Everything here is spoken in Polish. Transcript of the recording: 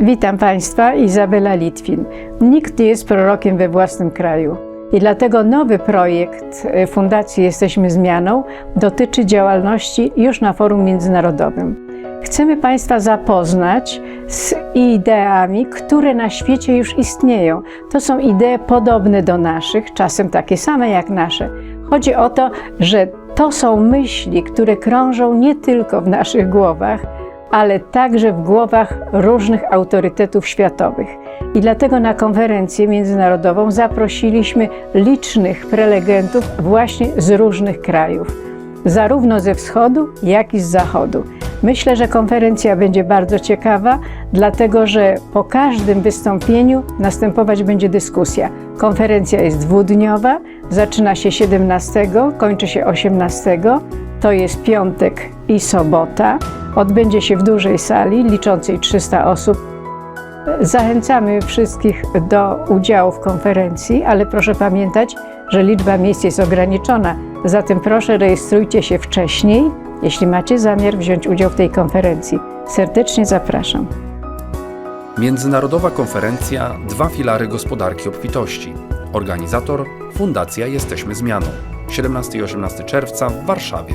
Witam Państwa, Izabela Litwin. Nikt nie jest prorokiem we własnym kraju. I dlatego nowy projekt e, Fundacji Jesteśmy Zmianą dotyczy działalności już na forum międzynarodowym. Chcemy Państwa zapoznać z ideami, które na świecie już istnieją. To są idee podobne do naszych, czasem takie same jak nasze. Chodzi o to, że to są myśli, które krążą nie tylko w naszych głowach, ale także w głowach różnych autorytetów światowych. I dlatego na konferencję międzynarodową zaprosiliśmy licznych prelegentów właśnie z różnych krajów, zarówno ze wschodu, jak i z zachodu. Myślę, że konferencja będzie bardzo ciekawa, dlatego że po każdym wystąpieniu następować będzie dyskusja. Konferencja jest dwudniowa, zaczyna się 17, kończy się 18. To jest piątek i sobota. Odbędzie się w dużej sali liczącej 300 osób. Zachęcamy wszystkich do udziału w konferencji, ale proszę pamiętać, że liczba miejsc jest ograniczona. Zatem proszę rejestrujcie się wcześniej, jeśli macie zamiar wziąć udział w tej konferencji. Serdecznie zapraszam. Międzynarodowa konferencja Dwa filary gospodarki obfitości. Organizator Fundacja Jesteśmy Zmianą. 17 i 18 czerwca w Warszawie.